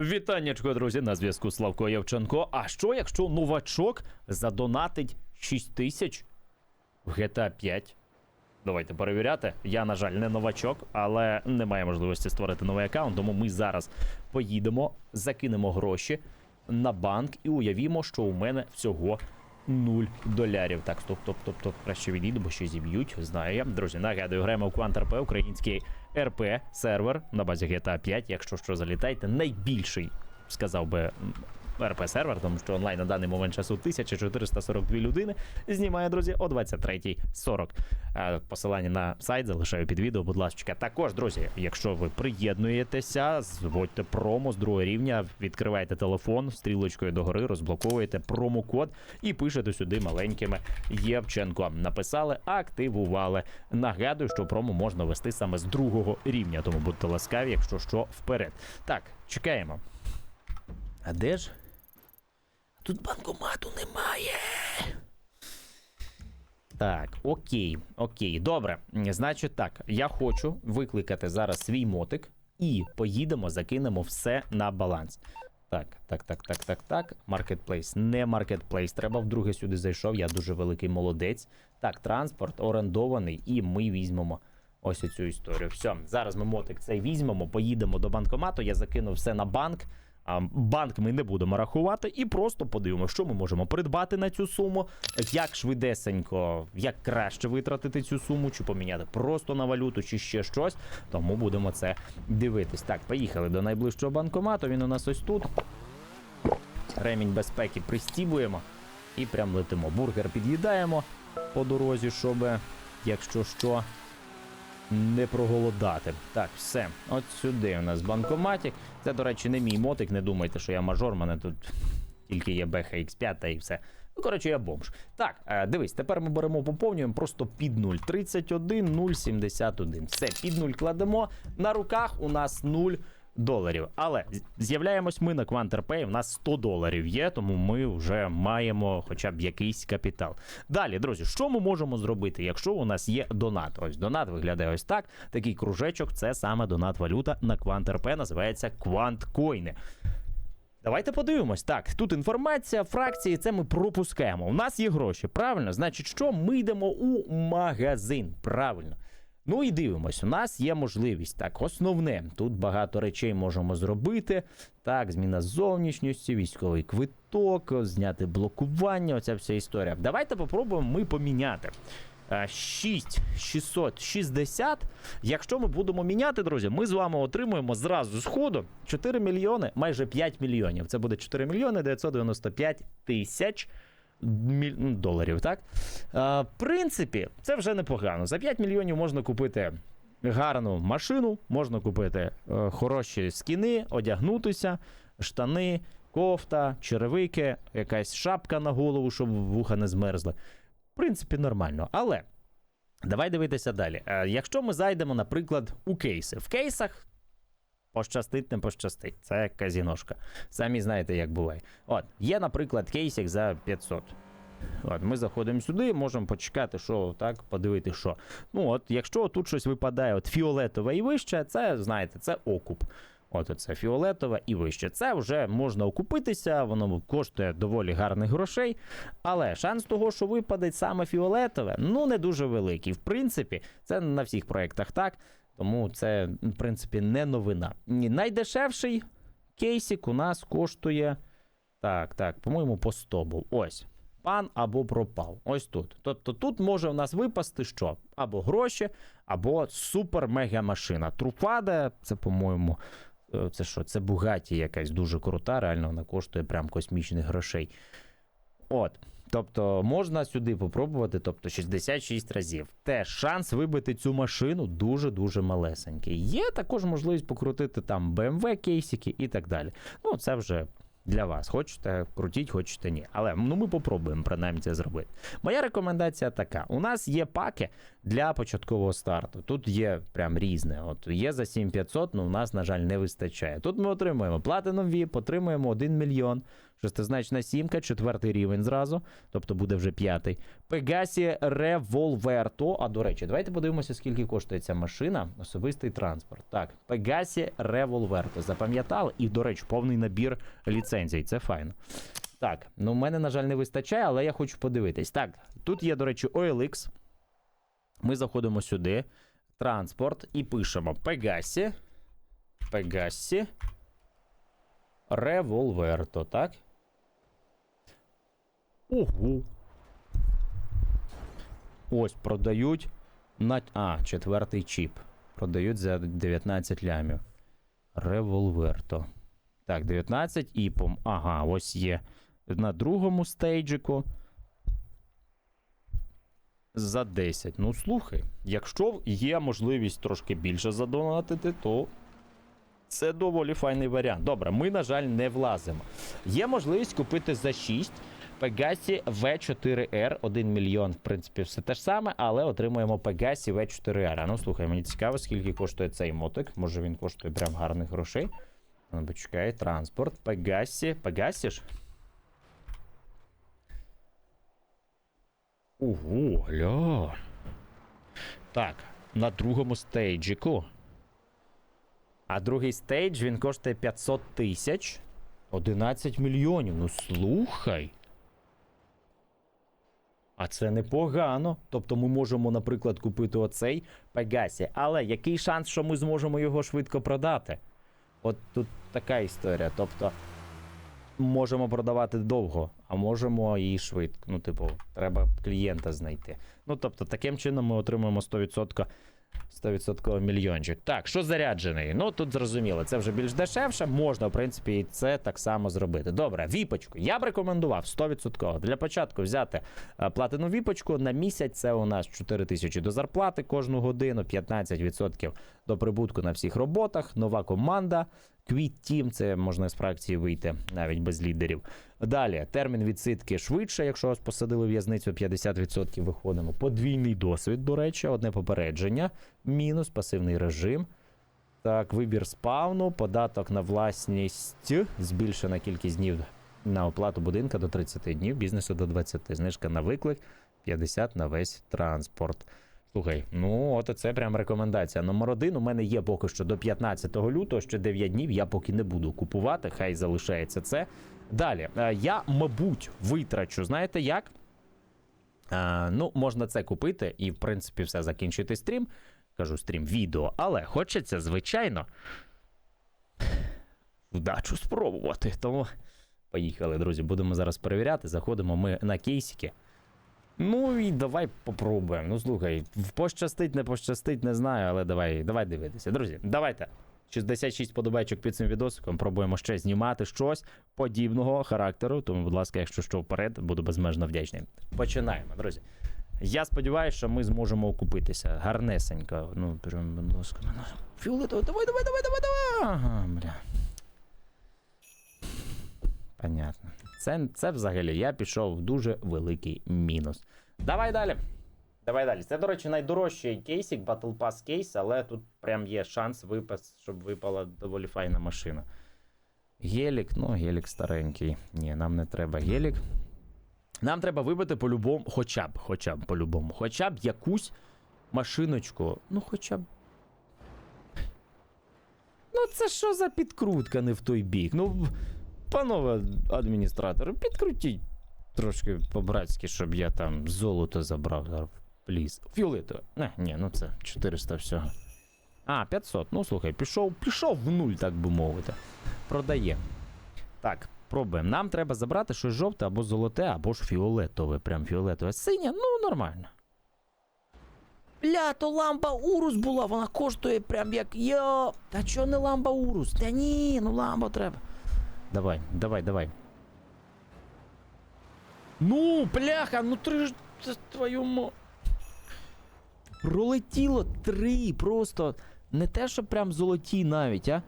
Вітаннячко, друзі, на зв'язку Славко Явченко. А що, якщо новачок задонатить 6 тисяч в GTA 5? Давайте перевіряти. Я, на жаль, не новачок, але немає можливості створити новий аккаунт, тому ми зараз поїдемо, закинемо гроші на банк і уявімо, що у мене всього 0 долярів. Так, стоп, стоп, стоп, стоп. Краще відійду, бо ще зіб'ють. Знаю я. Друзі, нагадую, граємо в Quant.RP, український РП сервер на базі GTA 5. Якщо що, залітайте, найбільший, сказав би. М, РП сервер, тому що онлайн на даний момент часу 1442 людини знімає, друзі, о 23.40. Е, Посилання на сайт залишаю під відео, будь ласка. Також, друзі, якщо ви приєднуєтеся, зводьте промо з другого рівня, відкриваєте телефон стрілочкою догори, розблоковуєте промокод і пишете сюди маленькими Євченко. Написали, активували. Нагадую, що промо можна вести саме з другого рівня, тому будьте ласкаві, якщо що, вперед. Так, чекаємо. А де ж? Тут банкомату немає. Так, окей, окей, добре. Значить так, я хочу викликати зараз свій мотик і поїдемо, закинемо все на баланс. Так, так, так, так, так, так. Маркетплейс. Не маркетплейс. Треба вдруге сюди зайшов. Я дуже великий молодець. Так, транспорт орендований, і ми візьмемо ось цю історію. Все, зараз ми мотик цей візьмемо, поїдемо до банкомату. Я закину все на банк. Банк ми не будемо рахувати і просто подивимося, що ми можемо придбати на цю суму, як швидесенько, як краще витратити цю суму, чи поміняти просто на валюту, чи ще щось. Тому будемо це дивитись. Так, поїхали до найближчого банкомату. Він у нас ось тут. Ремінь безпеки пристібуємо і прям летимо. Бургер під'їдаємо по дорозі, щоб, якщо що, не проголодати. Так, все. От сюди у нас банкоматик. Це, до речі, не мій мотик. Не думайте, що я мажор, мене тут тільки є BH X5 та і все. Ну, коротше, я бомж. Так, е, дивись, тепер ми беремо, поповнюємо просто під 0. 31, 071. Все, під 0 кладемо. На руках у нас 0 доларів. Але з'являємось ми на QuantRP, у нас 100 доларів є, тому ми вже маємо хоча б якийсь капітал. Далі, друзі, що ми можемо зробити, якщо у нас є донат? Ось донат виглядає ось так. Такий кружечок це саме донат валюта на QuantRP, називається QuantCoin. Давайте подивимось. Так, тут інформація, фракції, це ми пропускаємо. У нас є гроші, правильно? Значить, що ми йдемо у магазин. Правильно. Ну і дивимось, у нас є можливість. Так, основне, тут багато речей можемо зробити. Так, зміна зовнішньості, військовий квиток, зняти блокування, оця вся історія. Давайте попробуємо ми поміняти. Е, 6660. Якщо ми будемо міняти, друзі, ми з вами отримуємо зразу з ходу 4 мільйони, майже 5 мільйонів. Це буде 4 мільйони 995 тисяч доларів. Так? В принципі, це вже непогано. За 5 мільйонів можна купити гарну машину, можна купити е, хороші скіни, одягнутися, штани, кофта, черевики, якась шапка на голову, щоб вуха не змерзли. В принципі, нормально. Але давай дивитися далі. Е, якщо ми зайдемо, наприклад, у кейси. В кейсах пощастить, не пощастить. Це казіношка. Самі знаєте, як буває. От, є, наприклад, кейсик за 500. От, ми заходимо сюди, можемо почекати, що так, подивити, що. Ну, от, якщо тут щось випадає, от фіолетове і вище, це, знаєте, це окуп. От оце фіолетове і вище. Це вже можна окупитися, воно коштує доволі гарних грошей. Але шанс того, що випаде саме фіолетове, ну не дуже великий. В принципі, це на всіх проєктах так. Тому це, в принципі, не новина. Найдешевший кейсик у нас коштує. Так, так, по-моєму, по 100 був. Ось. Пан або пропав. Ось тут. Тобто тут може у нас випасти що? Або гроші, або супер-мега машина. Труфада, це, по-моєму, е, це що? Це Бугаті якась дуже крута, реально вона коштує прям космічних грошей. От. Тобто можна сюди попробувати, тобто 66 разів. Теж шанс вибити цю машину дуже-дуже малесенький. Є також можливість покрутити там BMW кейсики і так далі. Ну, це вже Для вас. Хочете крутіть, хочете ні. Але ну ми попробуємо принаймні це зробити. Моя рекомендація така: у нас є паки для початкового старту. Тут є прям різне. От є за 7500, ну у нас, на жаль, не вистачає. Тут ми отримуємо Platinum VIP, отримуємо 1 мільйон. Шестизначна сімка, четвертий рівень зразу, тобто буде вже п'ятий. Пегасі Револверто. А до речі, давайте подивимося, скільки коштує ця машина. Особистий транспорт. Так, Пегасі Револверто. Запам'ятали? І, до речі, повний набір ліцензій. Це файно. Так, ну в мене, на жаль, не вистачає, але я хочу подивитись. Так, тут є, до речі, OLX. Ми заходимо сюди. Транспорт і пишемо Пегасі. Пегасі. Револверто, так? Ого. Ось продають на. А, четвертий чіп. Продають за 19 лямів. Револверто. Так, 19 і пом. Ага, ось є на другому стейджику. За 10. Ну, слухай, якщо є можливість трошки більше задонатити, то це доволі файний варіант. Добре, ми, на жаль, не влазимо. Є можливість купити за 6 Pegassi V4R 1 мільйон. В принципі, все те ж саме, але отримуємо Pegassi V4R. А Ну, слухай, мені цікаво, скільки коштує цей мотик. Може він коштує прям гарних грошей. Ну, почекай, транспорт. Pegassi. Pegassi ж? Ого, гля. Так, на другому стейджику. А другий стейдж він коштує 500 тисяч. 11 мільйонів. Ну слухай. А це непогано. Тобто ми можемо, наприклад, купити оцей Пегасі. Але який шанс, що ми зможемо його швидко продати? От тут така історія. Тобто, можемо продавати довго, а можемо і швидко. Ну, типу, треба клієнта знайти. Ну, тобто, таким чином ми отримуємо 100%. 100% мільйончик. Так, що заряджений? Ну тут зрозуміло, це вже більш дешевше. Можна, в принципі, і це так само зробити. Добре, віпочку. Я б рекомендував 100%. Для початку взяти е, платину віпочку на місяць. Це у нас 4 тисячі до зарплати кожну годину, 15% до прибутку на всіх роботах. Нова команда. Team, це можна з фракції вийти навіть без лідерів. Далі термін відсидки швидше, якщо вас посадили в в'язницю 50% виходимо. Подвійний досвід, до речі, одне попередження, мінус, пасивний режим. Так, вибір спавну, податок на власність, збільшена кількість днів на оплату будинка до 30 днів, бізнесу до 20, знижка на виклик 50 на весь транспорт. Слухай, ну от це прям рекомендація. Номер один у мене є поки що до 15 лютого, ще 9 днів. Я поки не буду купувати, хай залишається це. Далі, е, я, мабуть, витрачу, знаєте як? Е, ну, можна це купити і, в принципі, все закінчити стрім. Кажу стрім відео, але хочеться, звичайно, вдачу спробувати. Тому поїхали, друзі. Будемо зараз перевіряти. Заходимо ми на кейсики. Ну і давай попробуємо. Ну слухай, пощастить, не пощастить, не знаю, але давай, давай дивитися. Друзі, давайте. 66 подобайчик під цим відосиком. Пробуємо ще знімати щось подібного характеру. Тому, будь ласка, якщо що вперед, буду безмежно вдячний. Починаємо, друзі. Я сподіваюся, що ми зможемо окупитися. Гарнесенько. Ну, прям, будь ласка. Фіолетово, давай, давай, давай, давай, давай. Ага, бля. Понятно. Це, це взагалі я пішов в дуже великий мінус. Давай далі. Давай далі. Це, до речі, найдорожчий кейсик, Battle Pass кейс, але тут прям є шанс випасть, щоб випала доволі файна машина. Гелік, ну, гелік старенький. Ні, нам не треба гелік. Нам треба вибити по-любому, хоча б, хоча б по-любому, хоча б якусь машиночку. Ну, хоча б. Ну, це що за підкрутка не в той бік? Ну, панове адміністратори, підкрутіть трошки по-братськи, щоб я там золото забрав. Пліз. Фіолетове. Не, ні, ну це 400 всього. А, 500. Ну слухай, пішов, пішов в нуль, так би мовити. Продає. Так, пробуємо. Нам треба забрати щось жовте або золоте, або ж фіолетове. Прям фіолетове. Синє, ну нормально. Бля, то лампа Урус була, вона коштує прям як йо. Та чо не лампа Урус? Та ні, ну лампу треба. Давай, давай, давай. Ну, бляха, ну три ж твою мо. Пролетіло три, просто не те, що прям золоті навіть, а.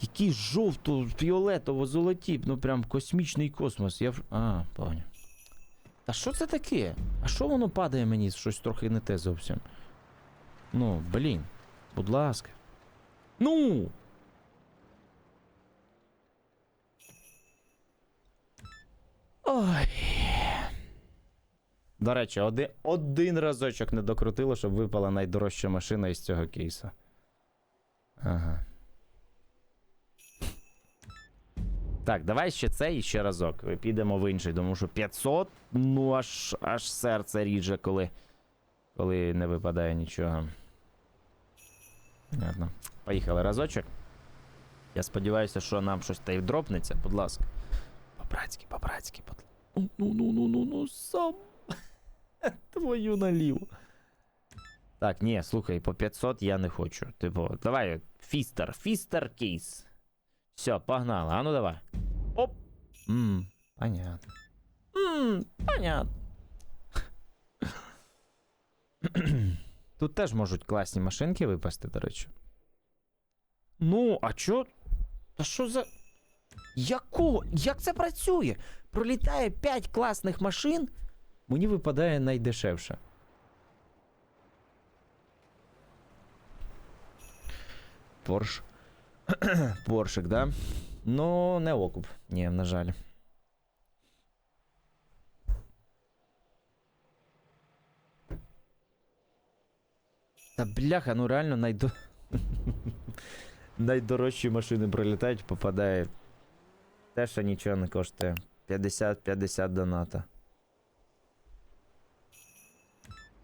Який жовто-фіолетово-золоті, ну прям космічний космос. Я в... А, поняв. Та що це таке? А що воно падає мені? Щось трохи не те зовсім. Ну, блін, будь ласка. Ну! Ой. До речі, один, один разочок не докрутило, щоб випала найдорожча машина із цього кейсу. Ага. Так, давай ще це і ще разок. Підемо в інший, тому що 500, ну аж аж серце ріже, коли, коли не випадає нічого. Ладно. Поїхали разочок. Я сподіваюся, що нам щось та й дропнеться, будь ласка. По-братськи, по-братськи, будь Ну, ну, ну, ну, ну, ну, сам. Твою наліво. Так, ні, слухай, по 500 я не хочу. Типу, давай, фістер, фістер кейс. Все, погнали. А ну давай. Оп. Мм, понятно. Мм, понятно. Тут теж можуть класні машинки випасти, до речі. Ну, а чо? Та що за. Якого? Як це працює? Пролітає 5 класних машин, мені випадає найдешевше. Порш. Поршик, да? Ну, не окуп. Ні, на жаль. Та бляха, ну реально найдо... найдорожчі машини пролітають, попадає. Те, що нічого не коштує. 50-50 доната.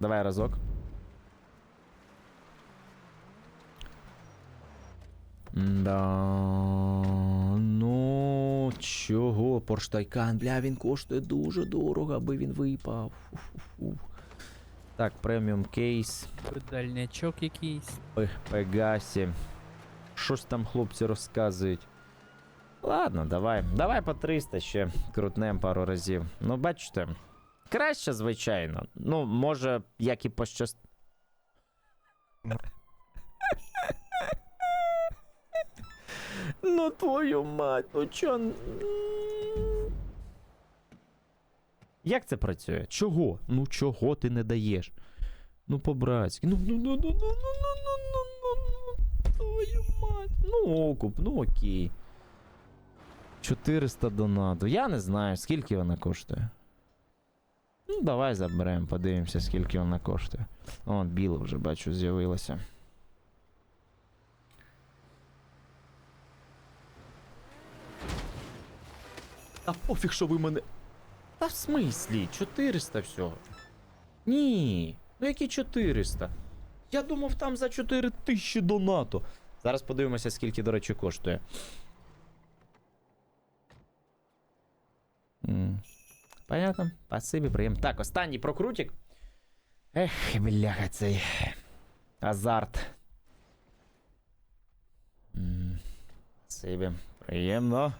Давай разок. Да. Ну, чого? Порш Тайкан, бля, він коштує дуже дорого, аби він випав. Фу-фу-фу. Так, преміум кейс. Дальнячок якийсь. Ой, Пегасі. Щось там хлопці розказують. Ладно, давай. Давай по 300 ще крутнем пару разів. Ну, бачите. Краще, звичайно. Ну, може, як і пощаст. Ну, твою мать, ну чо. Як це працює? Чого? Ну чого ти не даєш? Ну, по-братськи. Ну, ну, ну, ну, ну, ну, ну, ну, ну, ну, ну, твою мать. Ну, окуп, ну окей. 400 донату. Я не знаю, скільки вона коштує. Ну, давай заберемо, подивимося, скільки вона коштує. О, біло вже бачу, з'явилося. Та пофіг, що ви мене. Та в смислі? 400 всього. Ні. Ну які 400? Я думав, там за 4000 донату. Зараз подивимося, скільки, до речі, коштує. Понятно. Спасибі, приємно. Так, останній прокрутик. Ех, бляха, цей азарт. Спасибі, приємно.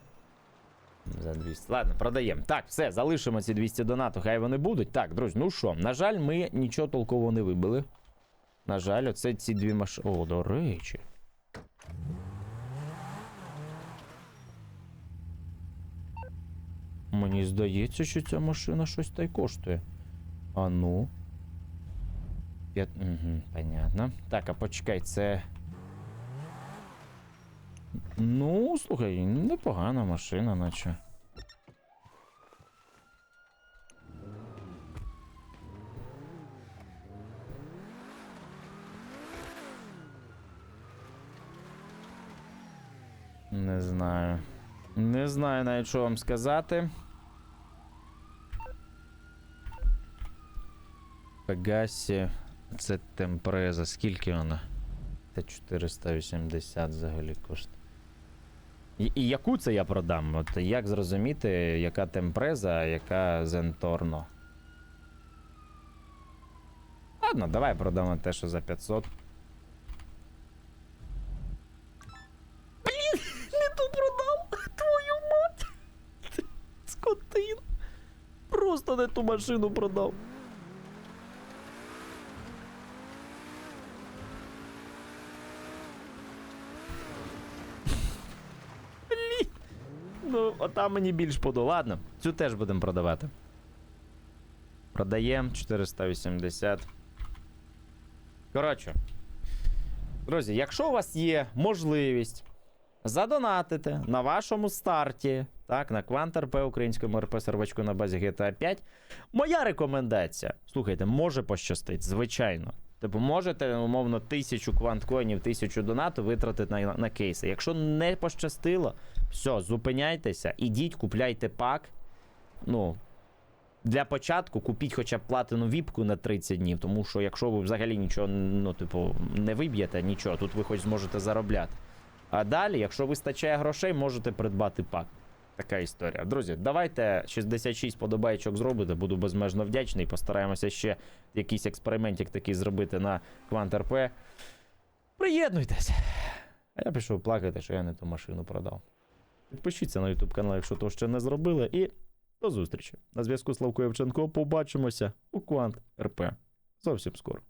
За 200. Ладно, продаємо. Так, все, залишимо ці 200 донату, хай вони будуть. Так, друзі, ну що, на жаль, ми нічого толково не вибили. На жаль, оце ці дві машини. О, до речі. Мені здається, що ця машина щось та й коштує. А ну. Угу, понятно. Так, а почекай, це. Ну, слухай, непогана машина, наче. Не знаю. Не знаю навіть, що вам сказати. Пегасі. Це темпреза. Скільки вона? Це 480 взагалі коштує. І, яку це я продам? От як зрозуміти, яка темпреза, а яка Зенторно? Ладно, давай продамо те, що за 500. Блін, не ту продав! Твою мать! Скотин! Просто не ту машину продав. Ну, ота мені більш подо. Ладно, цю теж будемо продавати. Продаємо 480. Коротше. Друзі, якщо у вас є можливість задонатити на вашому старті, так, на Квант РП українському РП сервачку на базі GTA 5, моя рекомендація. Слухайте, може пощастить, звичайно. Типу, можете, умовно, тисячу кванткоїнів, тисячу донату витратити на, на кейси. Якщо не пощастило, все, зупиняйтеся, ідіть, купляйте пак. Ну, для початку купіть хоча б платину віпку на 30 днів, тому що якщо ви взагалі нічого, ну, типу, не виб'єте нічого, тут ви хоч зможете заробляти. А далі, якщо вистачає грошей, можете придбати пак. Така історія. Друзі, давайте 66 подобайчок зробите, буду безмежно вдячний. Постараємося ще якийсь експериментик такий зробити на Квант РП. Приєднуйтесь. А я пішов плакати, що я не ту машину продав. Підпишіться на YouTube канал, якщо то ще не зробили, і до зустрічі. На зв'язку з Славко Євченко. Побачимося у Квант РП. Зовсім скоро.